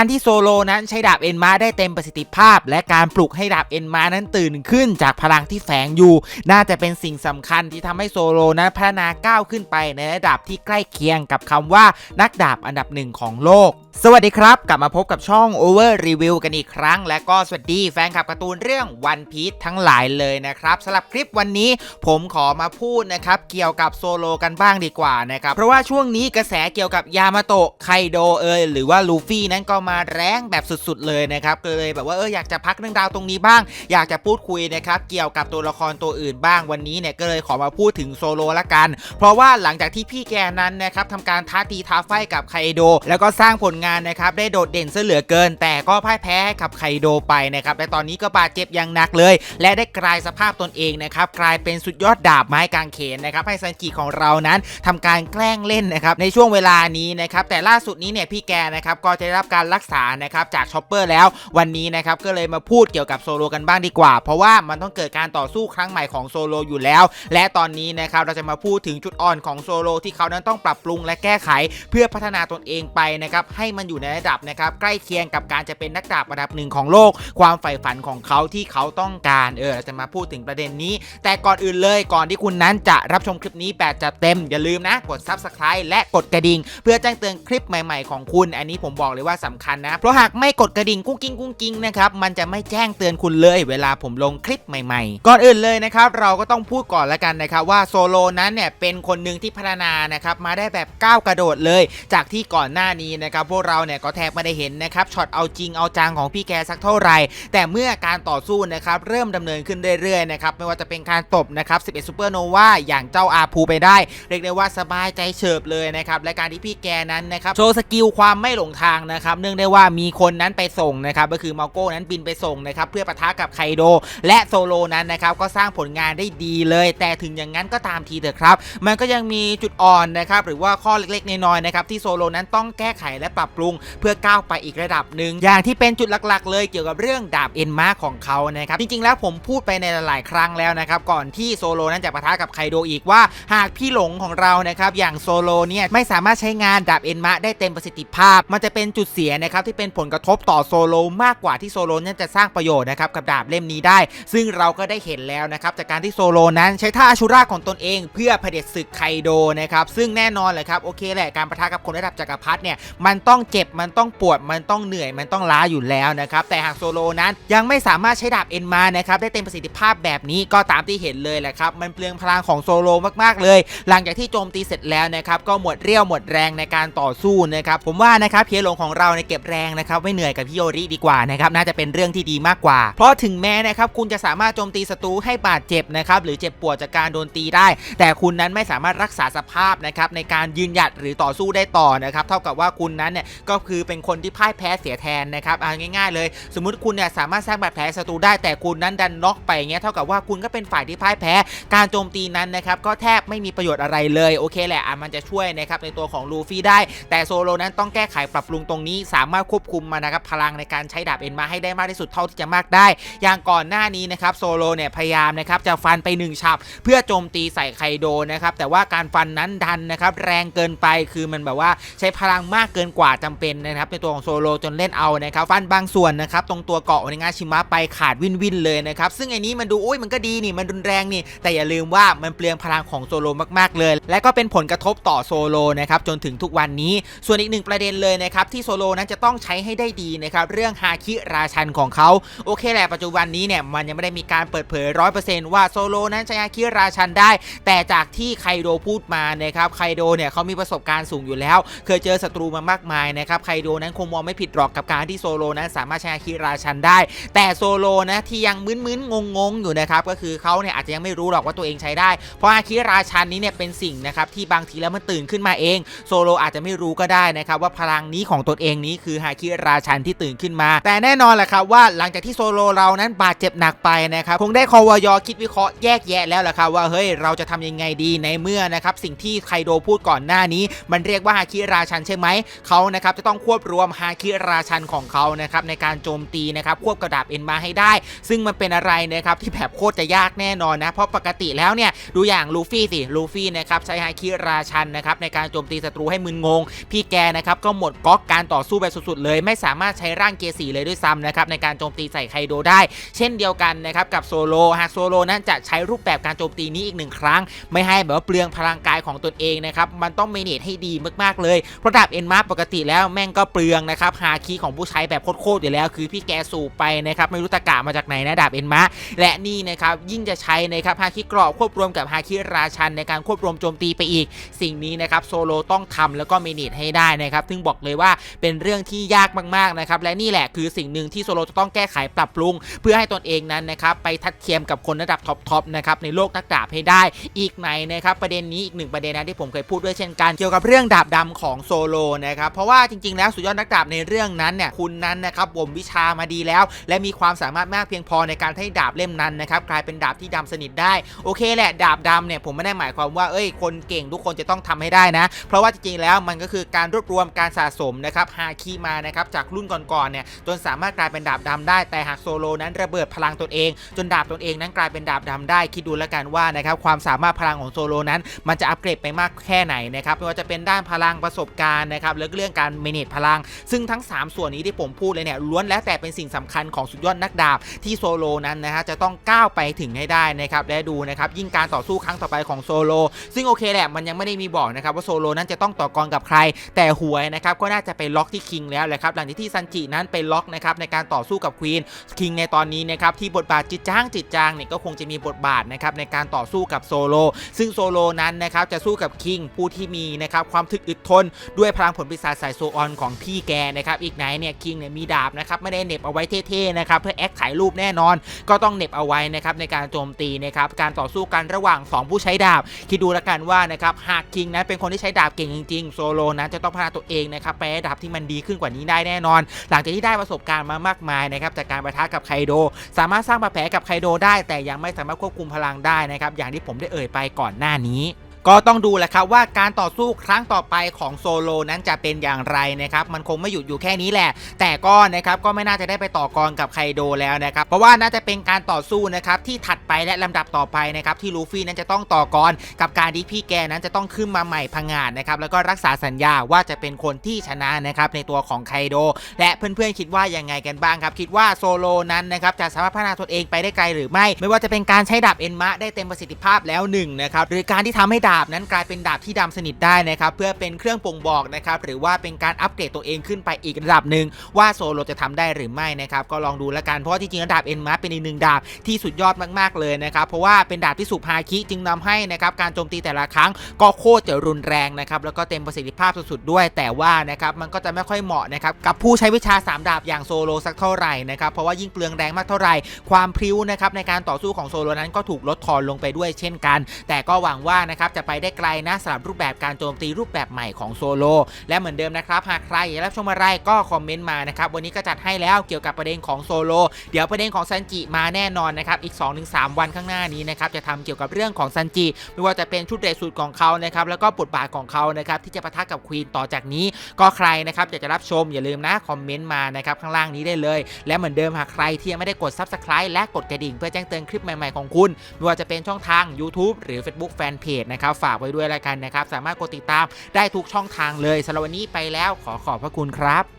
การที่โซโลนั้นใช้ดาบเอ็นมาได้เต็มประสิทธิภาพ และการปลุกให้ดาบเอ็นมานั้นตื่นขึ้นจากพลังที่แฝงอยู่ น่าจะเป็นสิ่งสำคัญที่ทำให้โซโลนั้นพัฒนาก้าวขึ้นไปในระดับที่ใกล้เคียงกับคำว่านักดาบอันดับหนึ่งของโลก สวัสดีครับ กลับมาพบกับช่อง Over Review กันอีกครั้ง และก็สวัสดีแฟนคลับการ์ตูนเรื่อง One Piece ทั้งหลายเลยนะครับสำหรับคลิปวันนี้ผมขอมาพูดนะครับเกี่ยวกับโซโลกันบ้างดีกว่านะครับ เพราะว่าช่วงนี้กระแสเกี่ยวกับยามาโตะไคโดเอยหรือว่าลูฟี่นั้นก็มาแรงแบบสุดๆเลยนะครับก็เลยแบบว่าเอออยากจะพักเรื่องราวตรงนี้บ้าง อยากจะพูดคุยนะครับเกี่ยวกับตัวละครตัวอื่นบ้างวันนี้เนี่ยก็เลยขอมาพูดถึงโซโลละกัน เพราะว่าหลังจากที่พี่แกนั้นนะครับทำการท้าตีท้าไฟกับไคโดแล้วก็สร้างผลงานนะครับได้โดดเด่นซะเหลือเกิน แต่ก็พ่ายแพ้ให้กับไคโดไปนะครับและตอนนี้ก็บาดเจ็บอย่างหนักเลย และได้กลายสภาพตนเองนะครับกลายเป็นสุดยอดดาบไม้กางเขนนะครับให้ซันจิของเรานั้นทำการแกล้งเล่นนะครับในช่วงเวลานี้นะครับแต่ล่าสุดนี้เนี่ยพี่แกนะครับก็จะได้รับการรักษานะครับจากชอปเปอร์แล้ววันนี้นะครับก็เลยมาพูดเกี่ยวกับโซโลกันบ้างดีกว่า เพราะว่ามันต้องเกิดการต่อสู้ครั้งใหม่ของโซโลอยู่แล้ว และตอนนี้นะครับเราจะมาพูดถึงจุดอ่อนของโซโลที่เขานั้นต้องปรับปรุงและแก้ไข เพื่อพัฒนาตนเองไปนะครับให้มันอยู่ในระดับนะครับใกล้เคียงกับการจะเป็นนักดาบระดับหนึ่งของโลก ความใฝ่ฝันของเขาที่เขาต้องการเออเราจะมาพูดถึงประเด็นนี้ แต่ก่อนอื่นเลยก่อนที่คุณนั้นจะรับชมคลิปนี้แบบจัดเต็มอย่าลืมนะ กด subscribe และกดกระดิ่ง เพื่อแจ้งเตือนคลิปใหม่ๆของคุณ อันนี้ผมบอกเลยว่าสำคัญนะ เพราะหากไม่กดกระดิ่งกุ้งกิ้งกุ้งกิ้งนะครับมันจะไม่แจ้งเตือนคุณเลยเวลาผมลงคลิปใหม่ๆ ก่อนอื่นเลยนะครับเราก็ต้องพูดก่อนล้วกันนะครับว่าโซโลนั้นเนี่ยเป็นคนหนึ่งที่พัฒนานะครับมาได้แบบก้าวกระโดดเลย จากที่ก่อนหน้านี้นะครับพวกเราเนี่ยก็แทบไม่ได้เห็นนะครับช็อตเอาจริงเอาจังของพี่แกสักเท่าไหร่ แต่เมื่อการต่อสู้นะครับเริ่มดำเนินขึ้นเรื่อยๆนะครับไม่ว่าจะเป็นการตบนะครับ11ซูเปอร์โนวาอย่างเจ้าอาภูไปได้ เรียกได้ว่าสบายใจเฉิบเลยนะครับและการที่พี่แกนั้นนะครับโชว์สกิลความไม่หลงทางนะครับเนื่องได้ว่ามีคนนั้นไปส่งนะครับก็คือมาโก้นั้นบินไปส่งนะครับเพื่อปะทะกับไคโด และโซโลนั้นนะครับก็สร้างผลงานได้ดีเลย แต่ถึงอย่างนั้นก็ตามทีเถอะครับ มันก็ยังมีจุดอ่อนนะครับหรือว่าข้อเล็กๆน้อยๆนะครับที่โซโลนั้นต้องแก้ไขและปรับปรุง เพื่อก้าวไปอีกระดับหนึ่งอย่างที่เป็นจุดหลักๆ เลยเกี่ยวกับเรื่องดาบเอ็นมาของเขานะครับ จริงๆ แล้วผมพูดไปในหลายๆ ครั้งแล้วนะครับก่อนที่โซโลนั้นจะปะทะกับไคโดอีกว่า หากพี่หลงของเรานะครับอย่างโซโลเนี่ยไม่สามารถใช้งานดาบเอ็นมาได้เต็มประสิทธิภาพ มันจะเป็นจุดเสียนะครับที่เป็นผลกระทบต่อโซโลมากกว่าที่โซโลนั้นจะสร้างประโยชน์นะครับกับดาบเล่มนี้ได้ ซึ่งเราก็ได้เห็นแล้วนะครับจากการที่โซโลนั้นใช้ท่าอาชูราของตนเอง เพื่อเผด็จศึกไคโดนะครับซึ่งแน่นอนเลยครับโอเคแหละการปะทะกับคนระดับจักรพรรดิเนี่ยมันต้องเจ็บมันต้องปวดมันต้องเหนื่อยมันต้องล้าอยู่แล้วนะครับแต่หากโซโลนั้นยังไม่สามารถใช้ดาบเอ็นมานะครับได้เต็มประสิทธิภาพแบบนี้ก็ตามที่เห็นเลยแหละครับมันเปลืองพลังของโซโลมากๆเลย หลังจากที่โจมตีเสร็จแล้วนะครับก็หมดเรี่ยวหมดแรงในการต่อสู้นะครับผมว่านะครับเพียหลงของเราในเก็บแรงนะครับไว้เหนื่อยกับพี่โยริดีกว่านะครับน่าจะเป็นเรื่องที่ดีมากกว่า เพราะถึงแม้นะครับคุณจะสามารถโจมตีศัตรูให้บาดเจ็บนะครับหรือเจ็บปวดจากการโดนตีได้ แต่คุณนั้นไม่สามารถรักษาสภาพนะครับในการยืนหยัดหรือต่อสู้ได้ต่อนะครับเท่ากับว่าคุณนั้นเนี่ยก็คือเป็นคนที่พ่ายแพ้เสียแทนนะครับเอาง่ายๆเลย สมมุติคุณเนี่ยสามารถสร้างบาดแผลศัตรูได้แต่คุณนั้นดันน็อกไปอย่างเงี้ยเท่ากับว่าคุณก็เป็นฝ่ายที่พ่ายแพ้ การโจมตีนั้นนะครับก็แทบไม่มีประโยชน์อะไรเลยโอเคแหละอะมันจะช่วยนะครับในตัวของลูฟี่ได้ แต่โซโลนั้นต้องแก้ไขปรับปรุงตรงนี้ สามารถควบคุมมานะครับพลังในการใช้ดาบเอ็นมาให้ได้มากที่สุดเท่าที่จะมากได้ อย่างก่อนหน้านี้นะครับโซโลเนี่ยพยายามนะครับจะฟันไป1ฉับเพื่อโจมตีใส่ไคโดนะครับแต่ว่าการฟันนั้นดันนะครับแรงเกินไปคือมันแบบว่าใช้พลังมากเกินกว่าจำเป็นนะครับในตัวของโซโลจนเล่นเอานะครับฟันบางส่วนนะครับตรงตัวเกาะในงาชิมะไปขาดวินวินเลยนะครับซึ่งไอ้นี้มันดูอุ้ยมันก็ดีนี่มันรุนแรงนี่ แต่อย่าลืมว่ามันเปลืองพลังของโซโลมากๆเลย และก็เป็นผลกระทบต่อโซโลนะครับจนถึงทุกวันนี้ ส่วนอีกหนึ่งประเด็นเลยนะครับที่โซโลนั้นจะต้องใช้ให้ได้ดีนะครับเรื่องฮาคิราชันของเขาโอเคแหละปัจจุบันนี้เนี่ยมันยังไม่ได้มีการเปิดเผยร้อยเปอร์เซนต์ว่าโซโลนั้นใช้ฮาคิราชันได้ แต่จากที่ไคโดพูดมานะครับไคโดเนี่ยเขามีประสบการณ์สูงอยู่แล้ว เคยเจอศัตรูมามากมายนะครับไคโดนั้นคงมองไม่ผิดหรอกกับการที่โซโลนั้นสามารถใช้ฮาคิราชันได้ แต่โซโลนะที่ยังมึนๆงงๆอยู่นะครับก็คือเขาเนี่ยอาจจะยังไม่รู้หรอกว่าตัวเองใช้ได้ เพราะฮาคิราชันนี้เนี่ยเป็นสิ่งนะครับที่บางทีแล้วมันตื่นขึ้นมาเองโซโลอาจจะไม่รู้ก็ได้นะครับว่าพลังนี้ของตนเองนี้คือฮาคิราชันที่ตื่นขึ้นมา แต่แน่นอนแหละครับว่าหลังจากที่โซโลเรานั้นบาดเจ็บหนักไปนะครับคงได้คอวยอคิดวิเคราะห์แยกแยะแล้วแหละครับว่าเฮ้ยเราจะทำยังไงดีในเมื่อนะครับสิ่งที่ไคโดพูดก่อนหน้านี้ มันเรียกว่าฮาคิราชันใช่ไหมเขานะครับจะต้องควบรวมฮาคิราชันของเขานะครับในการโจมตีนะครับควบกระดาบเอ็นมาให้ได้ ซึ่งมันเป็นอะไรนะครับที่แบบโคตรจะยากแน่นอนนะ เพราะปกติแล้วเนี่ยดูอย่างลูฟี่สิลูฟี่นะครับใช้ไฮคิราชันนะครับในการโจมตีศัตรูให้มึนงง พี่แกนะครับก็หมดก๊อกการต่อสู้แบบสุดๆเลย ไม่สามารถใช้ร่างเกียร์สีเลยด้วยซ้ำนะครับในการโจมตีใส่ไคโดได้ เช่นเดียวกันนะครับกับโซโลหากโซโลนั้นจะใช้รูปแบบการโจมตีนี้อีกหนึ่งครั้ง ไม่ให้แบบว่าเปลืองพลังกายของตนเองนะครับมันต้องเมเนจให้ดีมากๆเลยเพราะดาบเอ็นมาปกติแล้วแม่งก็เปลืองนะครับฮาคีของผู้ใช้แบบโคตรๆอยู่แล้ว คือพี่แกสูบไปนะครับไม่รู้ตะกะมาจากไหนนะดาบเอ็นมาและนี่นะครับยิ่งจะใช้นะครับฮาคิกราะควบรวมกับฮาคิราชันในการควบรวมโจมตีไปอีก สิ่งนี้นะครับโซโลต้องทำแล้วก็เมเนจให้ได้นะครับซึ่งบอกเลยว่าเป็นเรื่องที่ยากมากๆนะครับและนี่แหละคือสิ่งหนึ่งที่โซโลจะต้องแก้ไขปรับปรุง เพื่อให้ตนเองนั้นนะครับไปทัดเทียมกับคนระดับท็อปๆนะครับในโลกนักดาบให้ได้อีกไหนนะครับประเด็นนี้อีกหนึ่งประเด็นนะที่ผมเคยพูดด้วยเช่นกันเกี่ยวกับเรื่องดาบดำของโซโลนะครับเพราะว่าาจริง ๆ แล้วสุดยอดนักดาบในเรื่องนั้นเนี่ยคุณนั้นนะครับบ่มวิชามาดีแล้ว และมีความสามารถมากเพียงพอในการให้ดาบเล่มนั้นนะครับกลายเป็นดาบที่ดำสนิทได้โอเคแหละดาบดำเนี่ยผมไม่ได้หมายความว่าเอ้ยคนเก่งทุกคนจะต้องทำให้ได้นะ เพราะว่าจริงๆแล้วมันก็คือการรวบรวมการสะสมนะครับฮาคีมานะครับจากรุ่นก่อนๆเนี่ยจนสามารถกลายเป็นดาบดำได้ แต่หากโซโลนั้นระเบิดพลังตนเอง จนดาบตนเองนั้นกลายเป็นดาบดำได้คิดดูแล้วกันว่านะครับความสามารถพลังของโซโลนั้น มันจะอัปเกรดไปมากแค่ไหนนะครับไม่ว่าจะเป็นด้านพลังประสบการณ์นะครับแล้วก็เรื่องการเมเนจพลัง ซึ่งทั้ง 3 ส่วนนี้ที่ผมพูดเลยเนี่ยล้วนแล้วแต่เป็นสิ่งสำคัญของสุดยอดนักดาบที่โซโลนั้นนะฮะจะต้องก้าวไปถึงให้ได้นะครับและดูนะครับยิ่งการต่อสู้ครั้งต่อไปของโซโลซึ่งโอเคแหละมันยังไม่ได้มีบอกนะครับว่าโซโลนั้นจะต้องต่อกรกับใคร แต่หวยนะครับก็น่าจะไปล็อกที่คิงแล้วแหละครับหลังจากที่ซันจินั้นไปล็อกนะครับในการต่อสู้กับควีนคิงในตอนนี้นะครับที่บทบาทจิตจ้างจิตจางเนี่ยก็คงจะมีบทบาทนะครับในการต่อสู้กับโซโลซึ่งโซโลนั้นนะครับจะสู้กับคิงผู้ที่มีนะครับความถึกอึดทนด้วยพลังผลปีศาจสายโซออนของพี่แกนะครับอีกไหนเนี่ยคิงเนี่ยมีดาบนะครับไม่ได้เน็บเอาไว้เท่ๆนะครับเพื่อแอคถ่ายรูปแน่นอน ก็ต้องเน็บเอาไว้นะครับในการโจมตีนะครับการต่อสู้กันระหว่าง 2 ผู้ใช้ดาบ คิดดูล้วกันว่านะครับหากคิงนั้นเป็นคนที่ใช้ดาบเก่งจริงๆโซโลนั้นจะต้องพัฒนาตัวเองนะครับไปดาบที่มันดีขึ้นกว่านี้ได้แน่นอน หลังจากที่ได้ประสบการณ์มามากมายนะครับจากการประทะกับไคโด สามารถสร้างบาดแผลกับไคโดได้ แต่ยังไม่สามารถควบคุมพลังได้นะครับอย่างที่ผมได้เอ่ยไปก่อนหน้านี้ ก็ต้องดูแหละครับว่าการต่อสู้ครั้งต่อไปของโซโลนั้นจะเป็นอย่างไรนะครับมันคงไม่หยุดอยู่แค่นี้แหละ แต่ก็นะครับก็ไม่น่าจะได้ไปต่อกรกับไคโดแล้วนะครับเพราะว่าน่าจะเป็นการต่อสู้นะครับที่ถัดไปและลำดับต่อไปนะครับที่ลูฟี่นั้นจะต้องต่อกรกับการที่พี่แกนั้นจะต้องขึ้นมาใหม่พังงาดนะครับแล้วก็รักษาสัญญาว่าจะเป็นคนที่ชนะนะครับในตัวของไคโดและเพื่อนๆคิดว่ายังไงกันบ้างครับคิดว่าโซโลนั้นนะครับจะสามารถพัฒนาตนเองไปได้ไกลหรือไม่ ไม่ว่าจะเป็นการใช้ดาบเอ็นมะได้เต็มประสิทธิภาพแล้วหนึ่งนะครับหรือการที่ทำให้ดาบนั้นกลายเป็นดาบที่ดำสนิทได้นะครับเพื่อเป็นเครื่องบ่งบอกนะครับหรือว่าเป็นการอัปเกรดตัวเองขึ้นไปอีกระดับหนึ่งว่าโซโลจะทำได้หรือไม่นะครับก็ลองดูแล้วกันเพราะว่จริงดาบเอ็นมะเป็นอีกหนึ่งดาบที่สุดยอดมากๆเลยนะครับเพราะว่าเป็นดาบที่สูบฮาคิจึงนำให้นะครับการโจมตีแต่ละครั้งก็โคตรจะรุนแรงนะครับแล้วก็เต็มประสิทธิภาพสุดๆด้วย แต่ว่านะครับมันก็จะไม่ค่อยเหมาะนะครับกับผู้ใช้วิชา 3 ดาบอย่างโซโลสักเท่าไหร่นะครับเพราะว่ายิ่งเปลืองแรงมากเท่าไหร่ความพริ้วนะครับในการต่อสู้ของโซโลนั้นก็ถูกลดทอนลงไปด้วยเช่นกัน แต่ก็หวังว่านะครับจะไปได้ไกลนะสำหรับรูปแบบการโจมตีรูปแบบใหม่ของโซโลและเหมือนเดิมนะครับ หากใครอยากรับชมอะไรก็คอมเมนต์มานะครับ วันนี้ก็จัดให้แล้วเกี่ยวกับประเด็นของโซโลเดี๋ยวประเด็นของซันจิมาแน่นอนนะครับอีก 2-3 วันข้างหน้านี้นะครับจะทำเกี่ยวกับเรื่องของซันจิไม่ว่าจะเป็นชุดเรทสูตรของเขานะครับแล้วก็บทบาทของเขานะครับที่จะปะทะกับควีนต่อจากนี้ ก็ใครนะครับอยากจะรับชมอย่าลืมนะคอมเมนต์มานะครับข้างล่างนี้ได้เลย และเหมือนเดิมหากใครที่ยังไม่ได้กด Subscribe และกดกระดิ่ง เพื่อแจ้งเตือนคลิปใหม่ๆของคุณไม่ว่าจะเป็นช่องทาง YouTube หรือ Facebook Fanpage นะครับฝากไว้ด้วยแล้วกันนะครับ สามารถกดติดตามได้ทุกช่องทางเลยสำหรับวันนี้ไปแล้วขอขอบพระคุณครับ